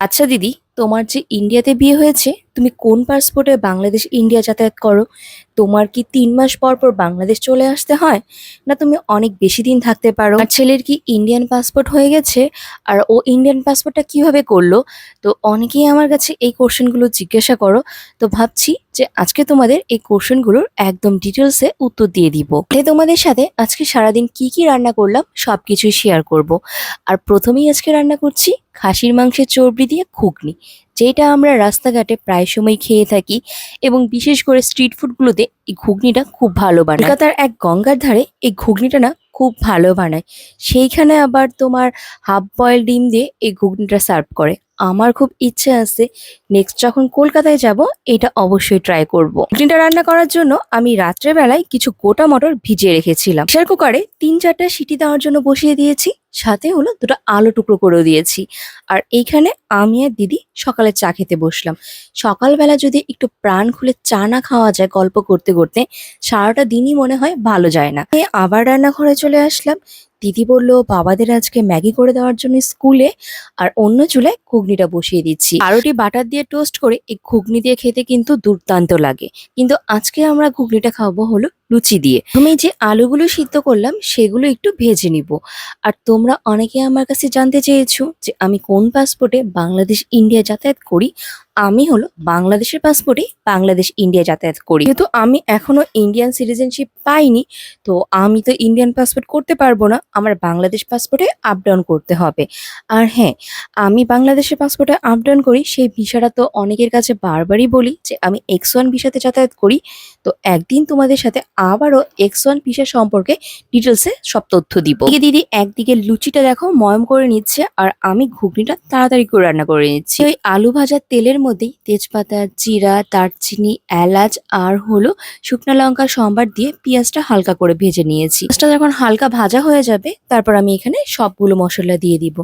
আচ্ছা দিদি তোমার যে ইন্ডিয়াতে বিয়ে হয়েছে তুমি কোন পাসপোর্টে বাংলাদেশ ইন্ডিয়া যাতায়াত করো? তোমার কি তিন মাস পর পর বাংলাদেশ চলে আসতে হয়? না, তুমি অনেক বেশি দিন থাকতে পারো। আর ছেলের কি ইন্ডিয়ান পাসপোর্ট হয়ে গেছে? আর ও ইন্ডিয়ান পাসপোর্টটা কীভাবে করল? তো অনেকেই আমার কাছে এই কোশ্চেনগুলো জিজ্ঞাসা করো। তো ভাবছি যে আজকে তোমাদের এই কোশ্চেনগুলোর একদম ডিটেলসে উত্তর দিয়ে দিব। তাই তোমাদের সাথে আজকে সারাদিন কি কি রান্না করলাম সব কিছুই শেয়ার করব। আর প্রথমেই আজকে রান্না করছি খাসির মাংসের চর্বি দিয়ে ঘুগনি। যেটা আমরা রাস্তাঘাটে প্রায় সময় খেয়ে থাকি এবং বিশেষ করে স্ট্রিট ফুডগুলোতে এই ঘুগনিটা খুব ভালো বানায়। কলকাতার এক গঙ্গার ধারে এই ঘুগনিটা না খুব ভালো বানায়। সেইখানে আবার তোমার হাফ বয়েল ডিম দিয়ে এই ঘুগনিটা সার্ভ করে। আমার খুব ইচ্ছে আছে নেক্সট যখন কলকাতায় যাব, এটা অবশ্যই ট্রাই করব। ঘুগনিটা রান্না করার জন্য আমি রাত্রেবেলায় কিছু গোটা মটর ভিজিয়ে রেখেছিলাম। প্রেসার কুকারে তিন চারটা সিটি দেওয়ার জন্য বসিয়ে দিয়েছি। সাথে হলো দুটো আলু টুকরো করেও দিয়েছি। আর এইখানে আমি আর দিদি সকালে চা খেতে বসলাম। সকালবেলা যদি একটু প্রাণ খুলে চা না খাওয়া যায় গল্প করতে করতে, সারাটা দিনই মনে হয় ভালো যায় না। আবার রান্নাঘরে চলে আসলাম। দিদি বলল, বাবাদের আজকে ম্যাগি করে দেওয়ার জন্য স্কুলে, আর অন্য চুলায় ঘুগনিটা বসিয়ে দিচ্ছি। আরোটি বাটার দিয়ে টোস্ট করে, এই ঘুগনি দিয়ে খেতে কিন্তু দুর্দান্ত লাগে। কিন্তু আজকে আমরা ঘুগনিটা খাব হলো লুচি দিয়ে। আমি যে আলুগুলো সিদ্ধ করলাম, সেগুলো একটু ভেজে নিব। আর তোমরা অনেকে আমার কাছে জানতে চেয়েছো যে আমি কোন পাসপোর্টে বাংলাদেশ ইন্ডিয়া যাতায়াত করি। আমি হলো বাংলাদেশের পাসপোর্টে বাংলাদেশ ইন্ডিয়া যাতায়াত করি। যেহেতু আমি এখনও ইন্ডিয়ান সিটিজেনশিপ পাইনি, তো আমি তো ইন্ডিয়ান পাসপোর্ট করতে পারব না। আমার বাংলাদেশ পাসপোর্টে আপ ডাউন করতে হবে। আর হ্যাঁ আমি বাংলাদেশের পাসপোর্টে আপ ডাউন করি। সেই ভিসাটা তো অনেকের কাছে বারবারই বলি যে আমি এক্স ওয়ান ভিসাতে যাতায়াত করি। তো একদিন তোমাদের সাথে আবারও এক্স ওয়ান ভিসা সম্পর্কে ডিটেলসে সব তথ্য দিব। দিদি একদিকে লুচিটা দেখো ময়ম করে নিচ্ছে আর আমি ঘুগনিটা তাড়াতাড়ি করে রান্না করে নিচ্ছি। ওই আলু ভাজার তেলের মধ্যেই তেজপাতা, জিরা, দারচিনি, এলাচ আর হলো শুকনো লঙ্কা, সম্বার দিয়ে পেঁয়াজটা হালকা করে ভেজে নিয়েছি। পেঁয়াজটা যখন হালকা ভাজা হয়ে যাবে, তারপর আমি এখানে সবগুলো মশলা দিয়ে দিব।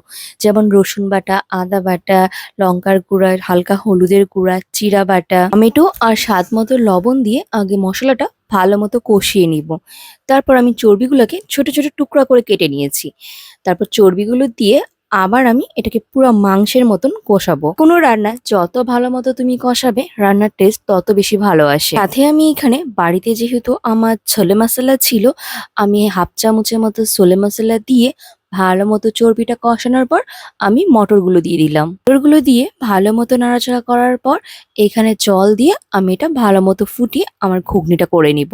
যেমন রসুন বাটা, আদা বাটা, লঙ্কার গুঁড়া, হালকা হলুদের গুঁড়া চিরা বাটা, টমেটো আর স্বাদ মতো লবণ দিয়ে আগে মশলাটা ভালো মতো কষিয়ে নিব। তারপর আমি চর্বিগুলোকে ছোট ছোট টুকরা করে কেটে নিয়েছি। তারপর চর্বিগুলো দিয়ে আবার আমি এটাকে পুরো মাংসের মতন কষাবো। কোনো রান্না যত ভালো মতো তুমি কষাবে, রান্নার টেস্ট তত বেশি ভালো আসে। সাথে আমি এখানে বাড়িতে যেহেতু আমার ছোলে মশলা ছিল, আমি হাফ চামচের মতো ছোলে মশলা দিয়ে ভালো মতো চর্বিটা কষানোর পর আমি মটরগুলো দিয়ে দিলাম। মটরগুলো দিয়ে ভালো মতো নাড়াচাড়া করার পর এখানে জল দিয়ে আমি এটা ভালো মতো ফুটিয়ে আমার ঘুগনিটা করে নিব।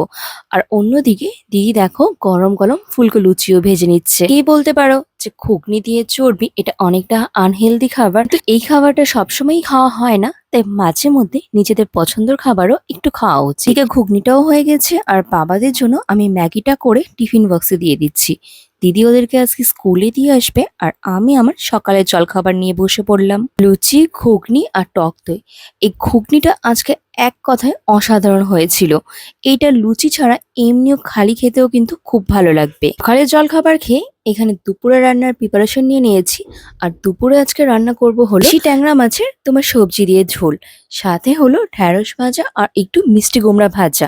আর অন্যদিকে দিদি দেখো গরম গরম ফুলকো লুচিও ভেজে নিচ্ছে। কি বলতে পারো? যে ঘুগনি দিয়ে চর্বি, এটা অনেকটা আনহেলদি খাবার। তো এই খাবারটা সবসময়ই খাওয়া হয় না, তাই মাঝে মধ্যে নিজেদের পছন্দের খাবারও একটু খাওয়া উচিত। এদিকে ঘুগনিটাও হয়ে গেছে, আর বাবাদের জন্য আমি ম্যাগিটা করে টিফিন বক্সে দিয়ে দিচ্ছি। দিদি ওদেরকে আজকে স্কুলে দিয়ে আসবে, আর আমি আমার সকালের জলখাবার নিয়ে বসে পড়লাম। লুচি, ঘুগনি আর টক দই। এই ঘুগনিটা আজকে এক কথায় অসাধারণ হয়েছিল। এইটা লুচি ছাড়া এমনিও খালি খেতেও কিন্তু খুব ভালো লাগবে। সকালের জলখাবার খেয়ে এখানে দুপুরে রান্নার প্রিপারেশন নিয়ে নিয়েছি। আর দুপুরে আজকে রান্না করব হলো সেই ট্যাংরা মাছের তোমার সবজি দিয়ে ঝোল। সাথে হলো ঢ্যাঁড়স ভাজা আর একটু মিষ্টি কুমড়া ভাজা।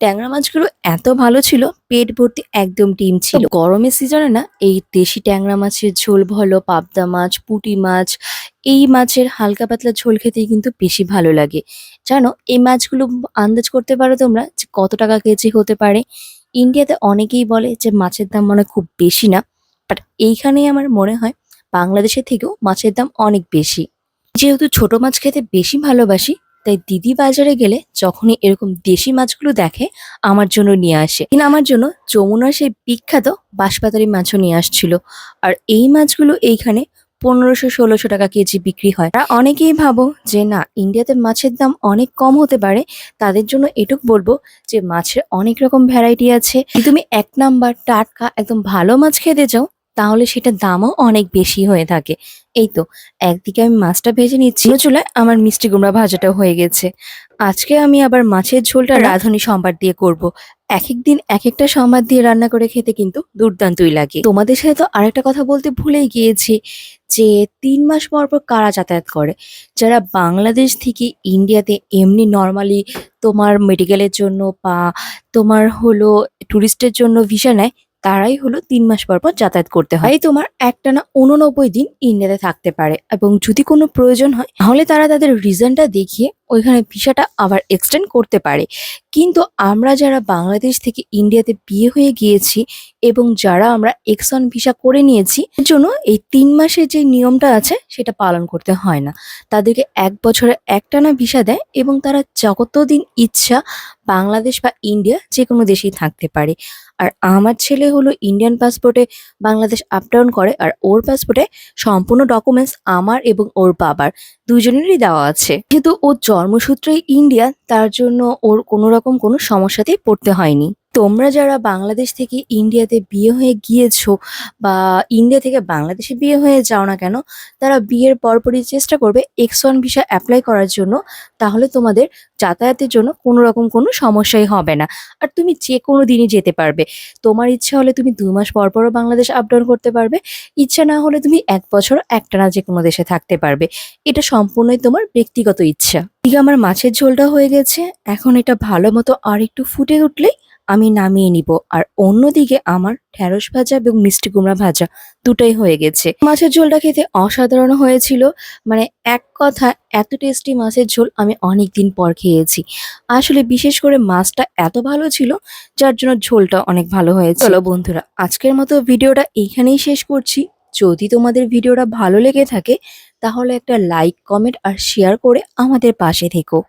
ট্যাংরা মাছগুলো এত ভালো ছিল পেট ভর্তি একদম ডিম ছিল। গরমের সিজনে না এই দেশি ট্যাংরা মাছের ঝোল ভালো পাবদা মাছ পুঁটি মাছ এই মাছের হালকা পাতলা ঝোল খেতেই কিন্তু বেশি ভালো লাগে। জানো এই মাছগুলো আন্দাজ করতে পারো তোমরা যে কত টাকা কেজি হতে পারে? ইন্ডিয়াতে অনেকেই বলে যে মাছের দাম মনে খুব বেশি না। বাট এইখানেই আমার মনে হয় বাংলাদেশের থেকেও মাছের দাম অনেক বেশি। যেহেতু ছোট মাছ খেতে বেশি ভালোবাসি, তাই দিদি বাজারে গেলে যখনই এরকম দেশি মাছগুলো দেখে আমার জন্য নিয়ে আসে। কিন্তু আমার জন্য যমুনার সেই বিখ্যাত বাঁশপাতারি মাছও নিয়ে আসছিল। আর এই মাছগুলো এইখানে পনেরোশো, ষোলোশো টাকা কেজি বিক্রি হয়। আর অনেকেই ভাবো যে না, ইন্ডিয়াতে মাছের দাম অনেক কম হতে পারে। তাদের জন্য এটুক বলব যে মাছের অনেক রকম ভ্যারাইটি আছে। তুমি এক নাম্বার টাটকা একদম ভালো মাছ খেতে চাও তাহলে সেটার দামও অনেক বেশি হয়ে থাকে। এই তো একদিকে আমি মাছটা ভেজে নিচ্ছি। চুলায় আমার মিষ্টি কুমড়া ভাজাটা হয়ে গেছে। আজকে আমি আবার মাছের ঝোলটা রাঁধুনি সম্বার দিয়ে করব। এক এক দিন এক একটা সম্বার দিয়ে রান্না করে খেতে কিন্তু দুর্দান্তই লাগে। তোমাদের সাথে তো আরেকটা কথা বলতে ভুলেই গিয়েছি যে তিন মাস পর পর কারা যাতায়াত করে? যারা বাংলাদেশ থেকে ইন্ডিয়াতে এমনি নর্মালি তোমার মেডিকেলের জন্য বা তোমার হলো ট্যুরিস্টের জন্য ভিসা নেয় তারাই হলো তিন মাস পর পর যাতায়াত করতে হয়। তোমার একটানা উননব্বই দিন ইন্ডিয়াতে থাকতে পারে এবং যদি কোনো প্রয়োজন হয়, তাহলে তারা তাদের রিজনটা দেখিয়ে ওইখানে ভিসাটা আবার এক্সটেন্ড করতে পারে। কিন্তু আমরা যারা বাংলাদেশ থেকে ইন্ডিয়াতে বিয়ে হয়ে গিয়েছি এবং যারা আমরা এক্সন ভিসা করে নিয়েছি, এর জন্য এই তিন মাসের যে নিয়মটা আছে, সেটা পালন করতে হয় না। তাদেরকে এক বছরে একটানা ভিসা দেয় এবং তারা যতদিন ইচ্ছা বাংলাদেশ বা ইন্ডিয়া যে কোনো দেশেই থাকতে পারে। আর আমার ছেলে হলো ইন্ডিয়ান পাসপোর্টে বাংলাদেশ আপ ডাউন করে আর ওর পাসপোর্টে সম্পূর্ণ ডকুমেন্টস আমার এবং ওর বাবার, দুজনেরই দেওয়া আছে। যেহেতু ওর জন্মসূত্রেই ইন্ডিয়া তার জন্য ওর কোনো রকম কোনো সমস্যাতেই পড়তে হয়নি। তোমরা যারা বাংলাদেশ থেকে ইন্ডিয়াতে বিয়ে হয়ে গিয়েছো বা ইন্ডিয়া থেকে বাংলাদেশে বিয়ে হয়ে যাও না কেন, তারা বিয়ের পরপরই চেষ্টা করবে এক্স ওয়ান ভিসা অ্যাপ্লাই করার জন্য। তাহলে তোমাদের যাতায়াতের জন্য কোনো রকম কোনো সমস্যাই হবে না। আর তুমি যে কোনো দিনই যেতে পারবে। তোমার ইচ্ছা হলে তুমি দুই মাস পর পরও বাংলাদেশ আপ ডাউন করতে পারবে। ইচ্ছা না হলে তুমি এক বছর একটানা যে কোনো দেশে থাকতে পারবে। এটা সম্পূর্ণই তোমার ব্যক্তিগত ইচ্ছা। ঠিক আমার মাছের ঝোলটা হয়ে গেছে। এখন এটা ভালো মতো আর একটু ফুটে উঠলেই আমি নামিয়ে নিব। আর অন্যদিকে আমার ঢ্যাঁড়স ভাজা এবং মিষ্টি কুমড়া ভাজা দুটাই হয়ে গেছে। মাছের ঝোলটা খেতে অসাধারণ হয়েছিল। মানে এক কথা, এত টেস্টি মাছের ঝোল আমি অনেক দিন পর খেয়েছি। আসলে বিশেষ করে মাছটা এত ভালো ছিল, যার জন্য ঝোলটা অনেক ভালো হয়েছে। চলো বন্ধুরা, আজকের মতো ভিডিওটা এইখানেই শেষ করছি। যদি তোমাদের ভিডিওটা ভালো লেগে থাকে, তাহলে একটা লাইক, কমেন্ট আর শেয়ার করে আমাদের পাশে থেকো।